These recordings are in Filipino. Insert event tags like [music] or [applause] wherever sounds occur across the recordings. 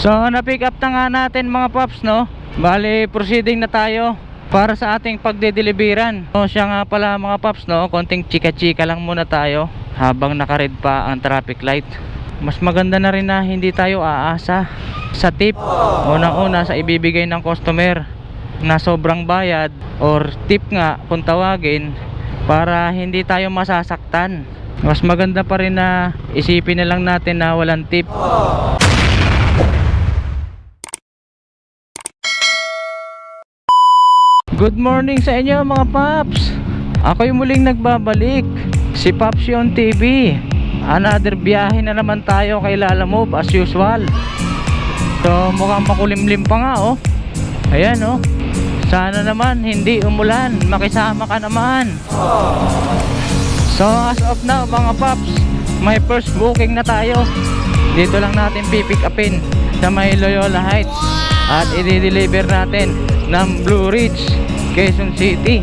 So, na-pick up na nga natin mga paps, no? Bali, proceeding na tayo para sa ating pagdedeliveran. So, siya nga pala mga paps, no? Konting chika-chika lang muna tayo habang nakared pa ang traffic light. Mas maganda na rin na hindi tayo aasa sa tip. Unang-una sa ibibigay ng customer na sobrang bayad or tip nga kung tawagin para hindi tayo masasaktan. Mas maganda pa rin na isipin na lang natin na walang tip. Good morning sa inyo mga paps. Ako yung muling nagbabalik. Si Paps Yon TV Another biyahe na naman tayo kay Lala Move as usual. So mukhang makulimlim pa nga oh. Ayan oh. Sana naman hindi umulan. Makisama ka naman. So as of now mga paps May first booking na tayo. Dito lang natin pipick upin Sa may Loyola Heights. At i-deliver natin ng Blue Ridge Quezon City.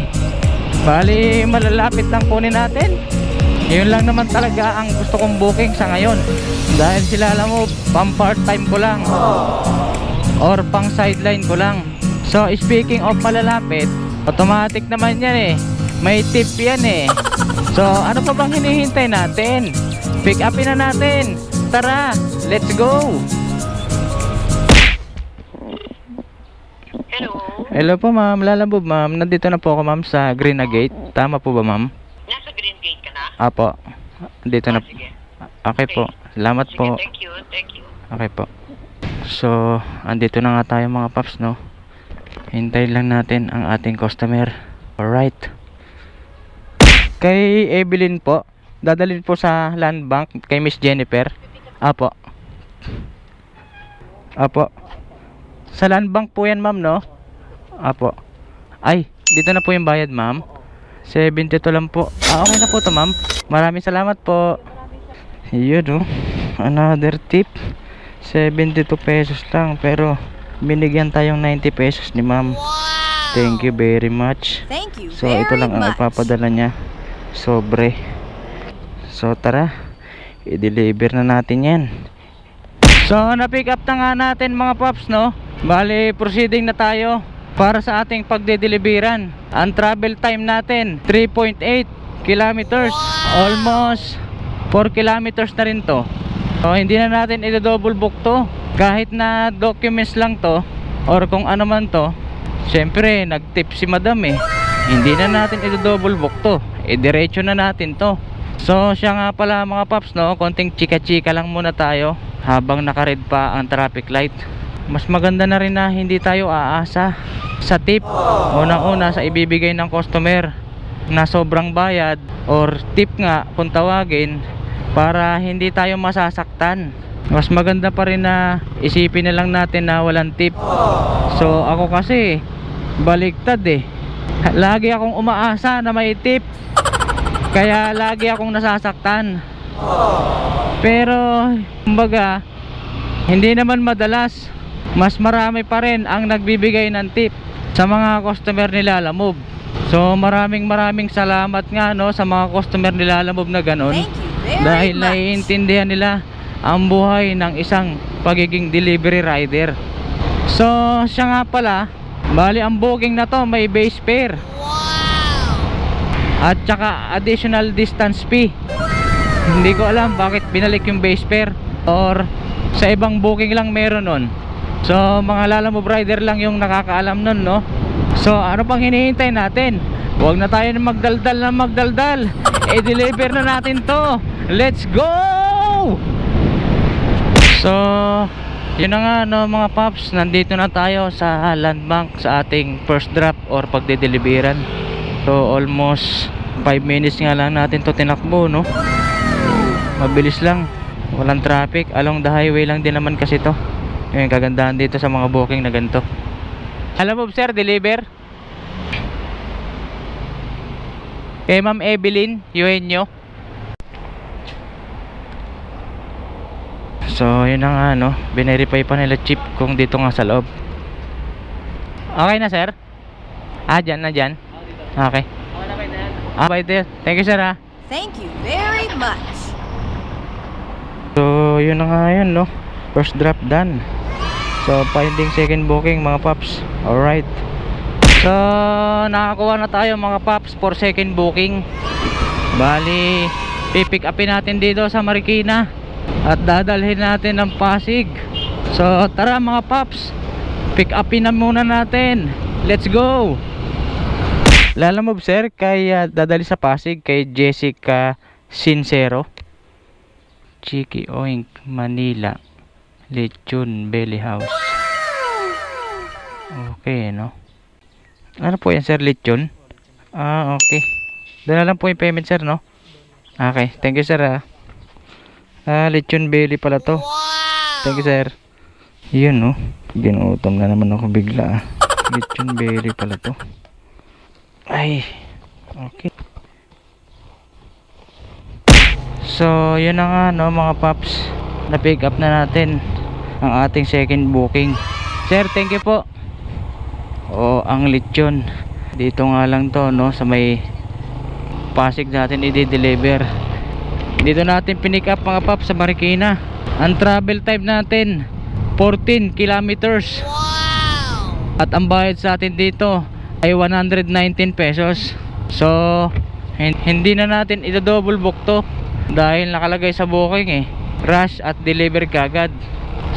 Bali malalapit lang kunin natin. Yun lang naman talaga ang gusto kong booking sa ngayon. Dahil sila alam mo pang part time ko lang. Or pang sideline ko lang. So speaking of malalapit Automatic naman yan eh. May tip yan eh. So ano pa bang hinihintay natin? Pick upin na natin. Tara let's go Hello? Po ma'am, lalabog ma'am. Nandito na po ako ma'am sa Green na Gate. Tama po ba ma'am? Nasa Green Gate ka na? Apo. Dito na Ah, sige. Okay po. Salamat Sige, po. thank you, thank you. Okay po. So, andito na nga tayo mga paps, no? Hintayin lang natin ang ating customer. Alright. Kay Evelyn po, dadalhin po sa land bank kay Miss Jennifer. Apo. Apo. Sa land bank po yan, ma'am, no? Apo. Ay, dito na po yung bayad, ma'am. 72 lang po. Ah, okay na po to, ma'am. Maraming salamat po. Yun, oh. Another tip. 72 pesos lang. Pero, binigyan tayong 90 pesos ni ma'am. Thank you very much. Thank you So, ito lang ang ipapadala niya. Sobre. So, tara. I-deliver na natin yan. So, na-pick up na nga natin mga paps, no? Bali, proceeding na tayo para sa ating pagdedeliveran. Ang travel time natin, 3.8 kilometers. Almost 4 kilometers na rin to. So, hindi na natin i-double book to. Kahit na documents lang to, or kung ano man to, syempre, nag-tip si madam eh. Hindi na natin i-double book to. I-diretso na natin to. So, siya nga pala mga paps, no? Konting chika-chika lang muna tayo habang nakared pa ang traffic light. Mas maganda na rin na hindi tayo aasa sa tip. Unang-una sa ibibigay ng customer na sobrang bayad or tip nga kung tawagin para hindi tayo masasaktan. Mas maganda pa rin na isipin na lang natin na walang tip. So ako kasi baliktad eh. Lagi akong umaasa na may tip. Kaya lagi akong nasasaktan. Pero kumbaga hindi naman madalas mas marami pa rin ang nagbibigay ng tip sa mga customer nila Lamob. So maraming maraming salamat nga no sa mga customer nila Lamob na very Dahil much. naiintindihan nila ang buhay ng isang pagiging delivery rider. So siya nga pala, bali ang booking na to may base fare. At saka additional distance fee. Hindi ko alam bakit binalik yung base fare or sa ibang booking lang meron nun. So mga lalamove rider lang yung nakakaalam nun no. So ano pang hinihintay natin? Huwag na tayo magdaldal na magdaldal. [laughs] I-deliver na natin to. Let's go! So, yun na nga no mga paps, nandito na tayo sa land bank sa ating first drop or pagdedeliveran. So, almost 5 minutes nga lang natin to tinakbo no. Mabilis lang. Walang traffic. Along the highway lang din naman kasi to. Yung kagandahan dito sa mga booking na ganito. Alam mo sir, deliver? Kay Ma'am Evelyn, Eugenio. So, yun na nga, no? Binerify pa nila chip kung dito nga sa loob. Okay na, sir? Ah, dyan na dyan? Okay. Ah, bye there. Thank you, sir, ah. Thank you very much. So, yun na nga yun, no? First drop done. So, finding second booking mga paps. Alright. So, nakakuha na tayo mga paps for second booking. Bali, pipick upin natin dito sa Marikina. At dadalhin natin ng Pasig. So, tara mga paps. Pick upin na muna natin. Let's go! Lalamove sir kay ah, dadali sa Pasig kay Jessica Sincero. Chiki Oink, Manila. Lechon Belly House. Okay, no? Ano po yan, sir? Lechon? Ah, okay. Doon na lang po yung payment, sir, no? Okay, thank you, sir, ah. Ah, Lechon Belly pala to. Thank you, sir. Yun, no? Ginutom na naman ako bigla, ah. [laughs] Lechon Belly pala to. Ay, okay. So, yun na nga, no, mga paps. Na-pick up na natin ang ating second booking. Sir, thank you po. Oo, ang lechon. Dito nga lang to, no, sa may Pasig natin i-deliver. Dito natin pinick up mga paps sa Marikina. Ang travel time natin 14 kilometers. At ang bayad sa atin dito ay 119 pesos. So, hin- hindi na natin ito double book to dahil nakalagay sa booking eh. Rush at deliver kagad.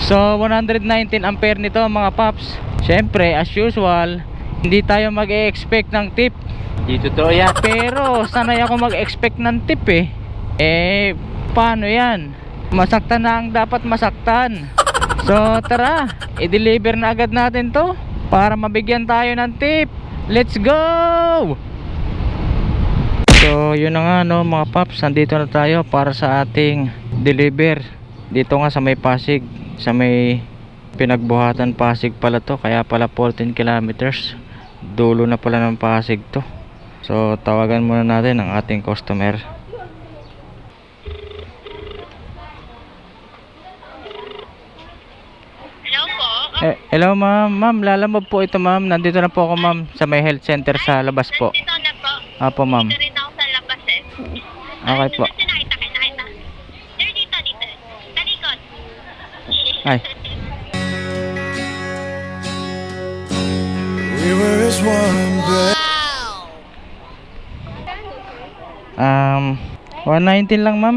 So, 119 ampere nito mga paps. Siyempre, as usual, hindi tayo mag-expect ng tip. Di totoo yan. Pero, sanay ako mag-expect ng tip eh. Eh, paano yan? Masaktan na ang dapat masaktan. So, tara, i-deliver na agad natin to para mabigyan tayo ng tip. Let's go! So, yun na nga no, mga paps, nandito na tayo para sa ating deliver. Dito nga sa may Pasig, sa may pinagbuhatan Pasig pala to, kaya pala 14 kilometers. Dulo na pala ng Pasig to. So, tawagan muna natin ang ating customer. Hello po? Eh, hello ma'am, ma'am, lalamove po ito ma'am. Nandito na po ako ma'am sa may health center sa labas po. Nandito na po. Apo ma'am. Dito rin ako sa labas eh. Okay po. Kasi nakita ka, nakita. Sir, dito, dito. Talikod. Ay. Um, 119 lang ma'am.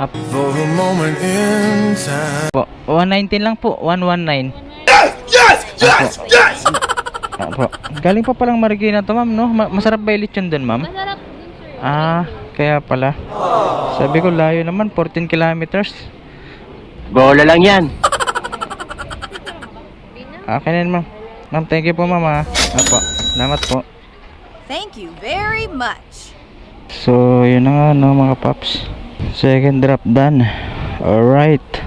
Apo. For a moment in time. Po, 119 lang po, 119. Yes! Yes! Yes! Apo. Galing pa palang Marikina to ma'am, no? Ma- masarap ba yung lechon dun ma'am? Masarap din, sir. Ah, kaya pala. Sabi ko layo naman, 14 kilometers. Bola lang yan. [laughs] Akin na yun, ma'am. Ma'am, thank you po ma'am ah. Apo, salamat po. Thank you very much. So, yun na nga no mga paps. Second drop done. Alright.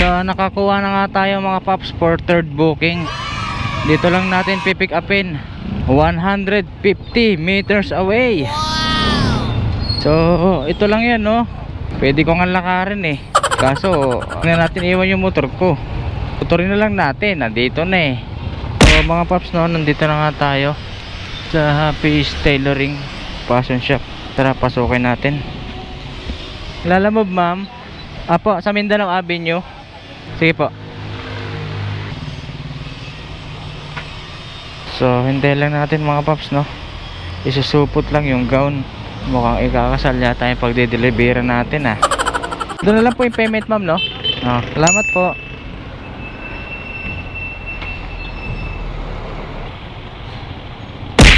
So, nakakuha na nga tayo mga paps for third booking. Dito lang natin pipick upin. 150 meters away. So, ito lang yan no. Pwede ko nga lakarin eh. Kaso, na natin iwan yung motor ko. Motorin na lang natin. Nandito na eh. So, mga paps no, nandito na nga tayo sa Happy's Tailoring Fashion Shop. Tara, pasukin natin. Lalamove, ma'am. Apo, sa Mindanao Avenue. Sige po. So, hindi lang natin mga paps, no? Isusupot lang yung gown. Mukhang ikakasal yata yung pagde-deliver natin, ah. Doon na lang po yung payment, ma'am, no? Ah, salamat po.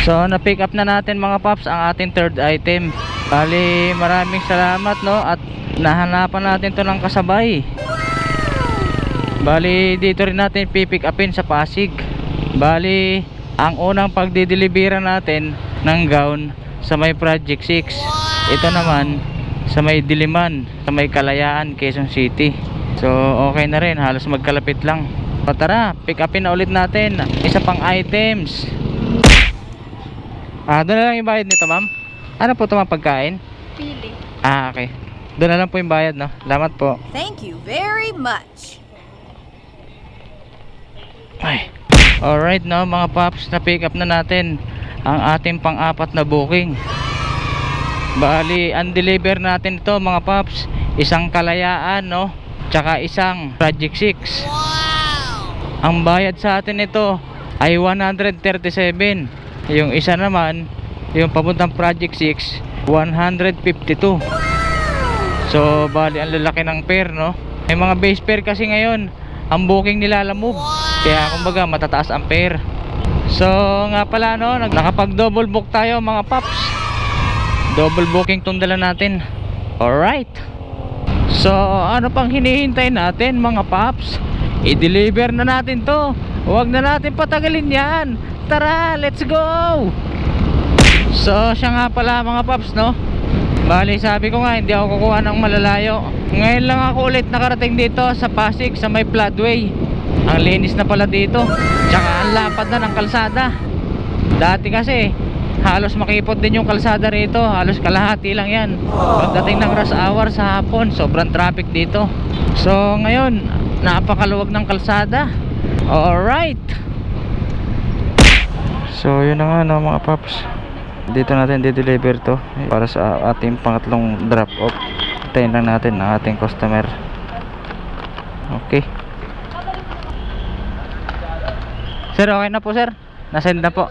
So, na-pick up na natin mga paps ang ating third item. Bali, maraming salamat no at nahanapan natin to ng kasabay. Bali, dito rin natin pipick upin sa Pasig. Bali, ang unang pagdidelibera natin ng gown sa may Project 6. Ito naman sa may Diliman, sa may Kalayaan, Quezon City. So, okay na rin, halos magkalapit lang. So, tara, pick upin na ulit natin. Isa pang items. Ah, doon na lang yung bayad nito, ma'am. Ano po ito mga pagkain? Pili. Ah, okay. Doon na lang po yung bayad, no? Salamat po. Thank you very much. Ay. Alright, no, mga paps, na-pick up na natin ang ating pang-apat na booking. Bali, ang deliver natin ito, mga paps, isang kalayaan, no? Tsaka isang Project 6. Ang bayad sa atin ito ay 137. Yung isa naman, yung papuntang Project 6, 152. So, bali ang lalaki ng pair, no? May mga base pair kasi ngayon, ang booking nila lamove. Kaya kumbaga matataas ang pair. So, nga pala no, nakapag double book tayo mga paps. Double booking tong dala natin. Alright. So, ano pang hinihintay natin mga paps? I-deliver na natin to. Huwag na natin patagalin yan. Tara, let's go! So, siya nga pala mga paps, no? Bali, sabi ko nga, hindi ako kukuha ng malalayo. Ngayon lang ako ulit nakarating dito sa Pasig, sa may Floodway. Ang linis na pala dito. Tsaka ang lapad na ng kalsada. Dati kasi, halos makipot din yung kalsada rito. Halos kalahati lang yan. Pagdating ng rush hour sa hapon, sobrang traffic dito. So, ngayon, napakaluwag ng kalsada. Alright! So, yun na nga no, mga paps. Dito natin di-deliver to para sa ating pangatlong drop off. Hintayin lang natin ang ating customer. Okay. Sir, okay na po sir. Nasend na po.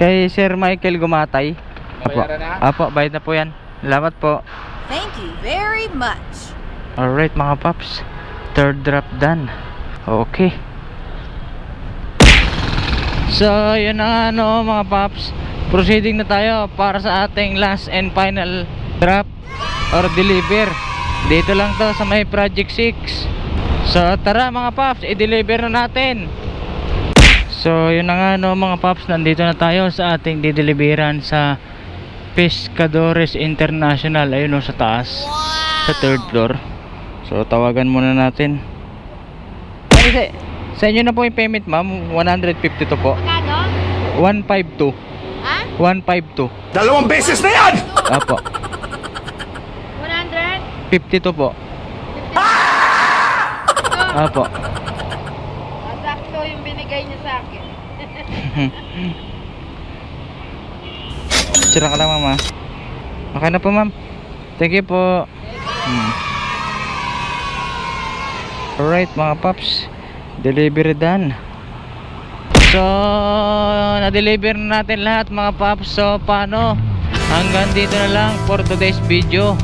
Kay Sir Michael Gumatay. Apo. Apo, bayad na po yan. Salamat po. Thank you very much. Alright mga paps. Third drop done. Okay. So, yun na nga no mga paps. Proceeding na tayo para sa ating last and final drop or deliver. Dito lang to sa may Project 6. So, tara mga paps, i-deliver na natin. So, yun na nga no mga paps, nandito na tayo sa ating dideliveran sa Pescadores International. Ayun no sa taas. Sa third floor. So, tawagan muna natin. Kasi, sa inyo na po yung payment ma'am, 152 po. Magkano? 152. Ha? 152. Dalawang beses na yan! Apo. 100? 52 po. Apo. Sakto yung binigay niya sa akin. [laughs] Sira ka lang mama. Okay na po ma'am. Thank you po. Hmm. Alright mga paps. Delivery done. So, na-deliver na natin lahat mga paps. So, paano? Hanggang dito na lang for today's video.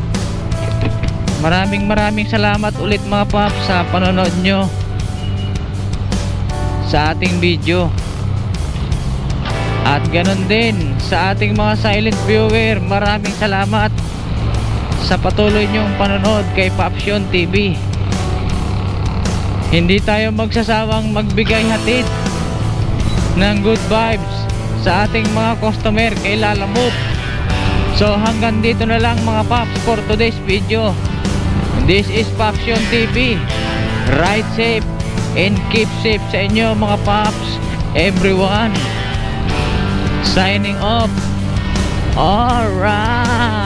Maraming maraming salamat ulit mga paps sa panonood nyo sa ating video. At ganun din sa ating mga silent viewer, maraming salamat sa patuloy niyong panonood kay Papsion TV. Hindi tayo magsasawang magbigay hatid ng good vibes sa ating mga customer kay Lala Move. So hanggang dito na lang mga paps for today's video. This is Papsion TV. Ride safe and keep safe sa inyo mga paps. Everyone. Signing off. Alright.